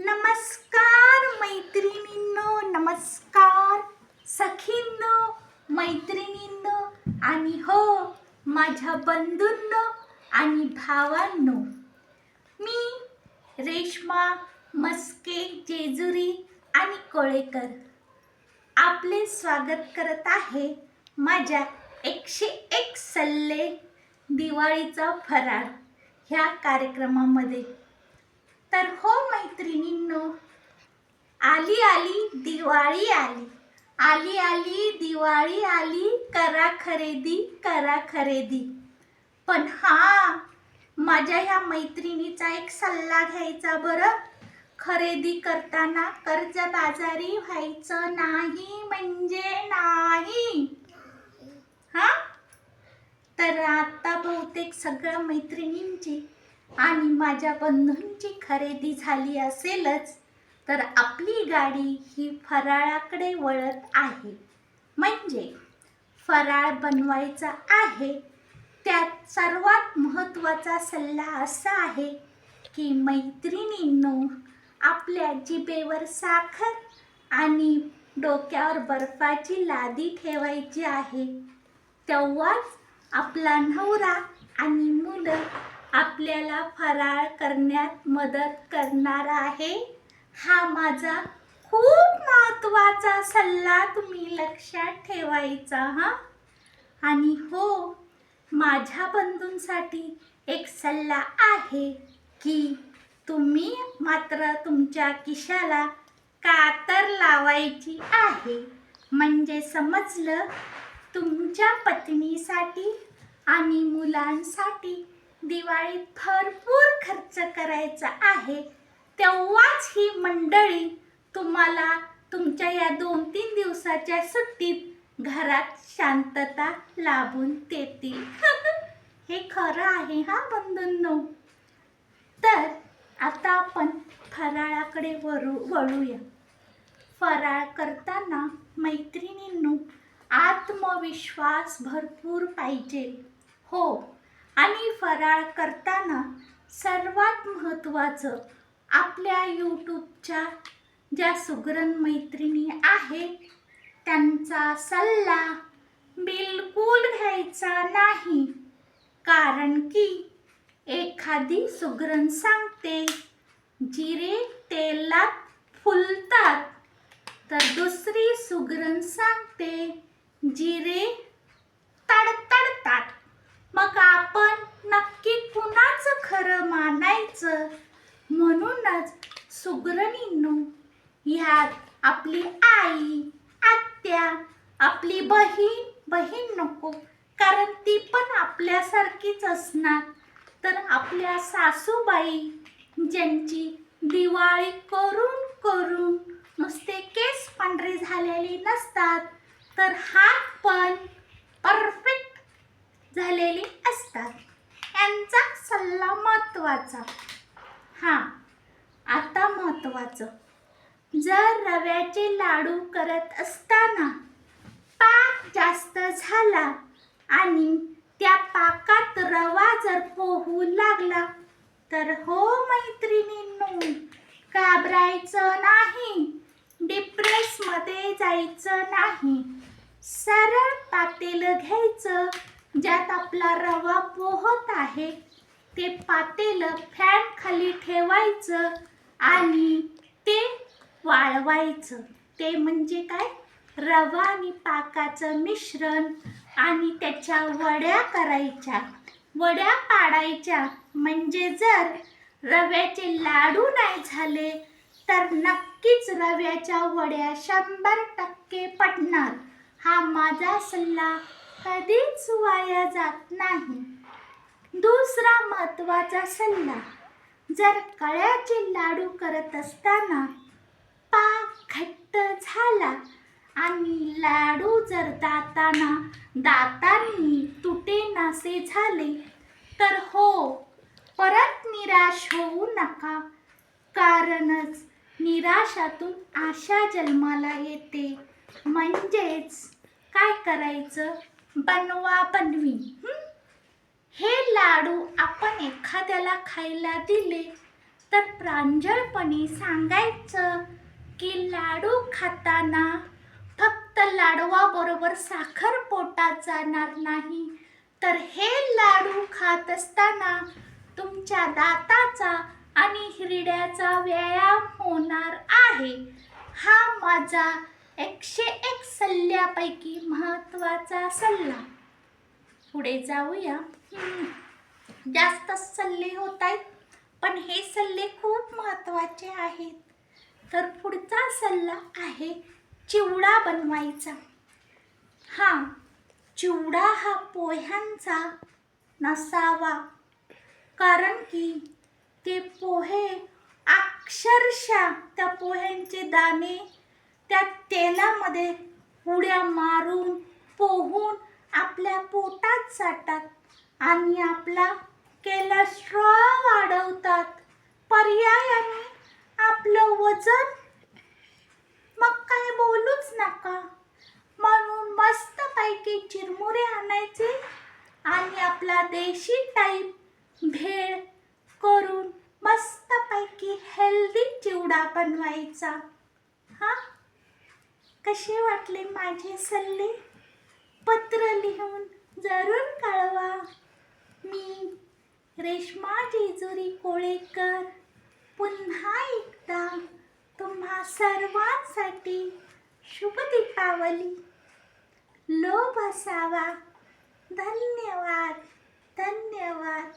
नमस्कार मैत्रिणींनो नमस्कार सखींनो मैत्रिणींनो आणि हो माझ्या बंधूंनो आणि भावांनो. मी रेश्मा मस्के जेजुरी आणि कोळेकर आपले स्वागत करत आहे माझ्या एकशे एक सल्ले दिवाळीचा फराळ ह्या कार्यक्रमामध्ये. तर हो मैत्रिणींनो आली आली दिवाळी आली. आली आली दिवाळी आली करा खरेदी करा खरेदी. पण हा माझ्या ह्या मैत्रिणीचा एक सल्ला घ्यायचा बरं. खरेदी करताना कर्जबाजारी व्हायचं नाही म्हणजे नाही. हा? तर आता बहुतेक सगळ्या मैत्रिणींची आणि माझ्या बंधूंची खरेदी झाली असेलच तर आपली गाडी ही फराळाकडे वळत आहे. म्हणजे फराळ बनवायचा आहे त्यात सर्वात महत्त्वाचा सल्ला असा आहे की मैत्रिणींनो आपल्या जिबेवर साखर आणि डोक्यावर बर्फाची लादी ठेवायची आहे. तेव्हाच आपला नवरा आणि मुलं आपल्याला फराळ करण्यात मदत करणार आहे. हा माझा खूप महत्त्वाचा सल्ला तुम्ही लक्षात ठेवायचा हा? आणि हो माझ्या बंधूंसाठी एक सल्ला आहे की तुम्ही मात्र तुमच्या किशाला कातर लावायची आहे. म्हणजे समजलं? तुमच्या पत्नीसाठी आणि मुलांसाठी दिवाळीत भरपूर खर्च करायचा आहे. तेव्हाच ही मंडळी तुम्हाला तुमच्या या दोन तीन दिवसाच्या सुट्टीत घरात शांतता लाभून देतील. हे खरं आहे हा बंधूंनो? तर आता आपण फराळाकडे वळू वळूया. फराळ करताना मैत्रिणींनो आत्मविश्वास भरपूर पाहिजे. हो आणि फराळ करताना सर्वात महत्त्वाचं आपल्या यूट्यूबच्या ज्या सुगरण मैत्रिणी आहेत त्यांचा सल्ला बिलकुल घ्यायचा नाही. कारण की एखादी सुगरण सांगते जिरे तेलात फुलतात. तर दुसरी सुगरण सांगते जिरे तडतडतात. मग आप आणायचं. म्हणूनच सुगरणींनो ह्यात आपली आई आत्या आपली बहीण बहीण नको कारण ती पण आपल्यासारखीच असणार. तर आपल्या सासूबाई ज्यांची दिवाळी करून करून नुसते केस पांढरे झालेले नसतात तर हात पण परफेक्ट झालेले असतात. यांचा सल्ला महत्त्वाचा. हां आता महत्त्वाचं. जर रव्याचे लाडू करत असताना पाक जास्त झाला आणि त्या पाकात रवा जर पोहू लागला तर हो मैत्रिणींनो घाबरायचं नाही डिप्रेसमध्ये जायचं नाही. सरळ पातेलं घ्यायचं ज्यात आपला रवा पोहत आहे ते पातेलं फॅन खाली ठेवायचं आणि ते वाळवायचं. ते म्हणजे काय? रवा आणि पाकाचं मिश्रण आणि त्याच्या वड्या करायच्या. वड्या पाडायच्या म्हणजे जर रव्याचे लाडू नाही झाले तर नक्कीच रव्याच्या वड्या शंभर टक्के पटणार. हा माझा सल्ला. कधीच वाया जात नाही. दुसरा महत्त्वाचा सल्ला जर कळ्याचे लाडू करत असताना पाक घट्ट झाला आणि लाडू जर दाताना दातांनी तुटे नासे झाले तर हो परत निराश होऊ नका. कारणच निराशातून आशा जन्माला येते. म्हणजेच काय करायचं? बनवा बनवी हे लाडू आपण एखाद्याला खायला दिले तर प्रांजळपणे सांगायचं की लाडू खाताना फक्त लाडवाबरोबर साखर पोटात जाणार नाही. तर हे लाडू खात असताना तुमच्या दाताचा आणि हिरड्याचा व्यायाम होणार आहे. हा माझा एकशे एक सल्ल्यापैकी महत्त्वाचा सल्ला. पुढे जाऊया. जास्त सल्ले होत आहेत पण हे सल्ले खूप महत्त्वाचे आहेत. तर पुढचा सल्ला आहे चिवडा बनवायचा. हां चिवडा हा पोह्यांचा नसावा. कारण की ते पोहे अक्षरशः त्या पोह्यांचे दाणे त्या तेलामध्ये उड्या मारून पोहून आपल्या पोटात जातात आणि आपला कोलेस्ट्रॉल वाढवतात. पर्यायाने आपलं वजन. मग काय बोलूच नका. म्हणून मस्तपैकी चिरमुरे आणायचे आणि आपला देशी टाईप भेळ करून मस्तपैकी हेल्दी चिवडा बनवायचा. हां? कसे वाटले माझे सल्ले? पत्र लिहून जरूर कळवा. मी रेश्मा जेजुरी कोळेकर. पुन्हा एकदा तुम्हा सर्वांसाठी शुभ दीपावली. लोभ असावा. धन्यवाद धन्यवाद.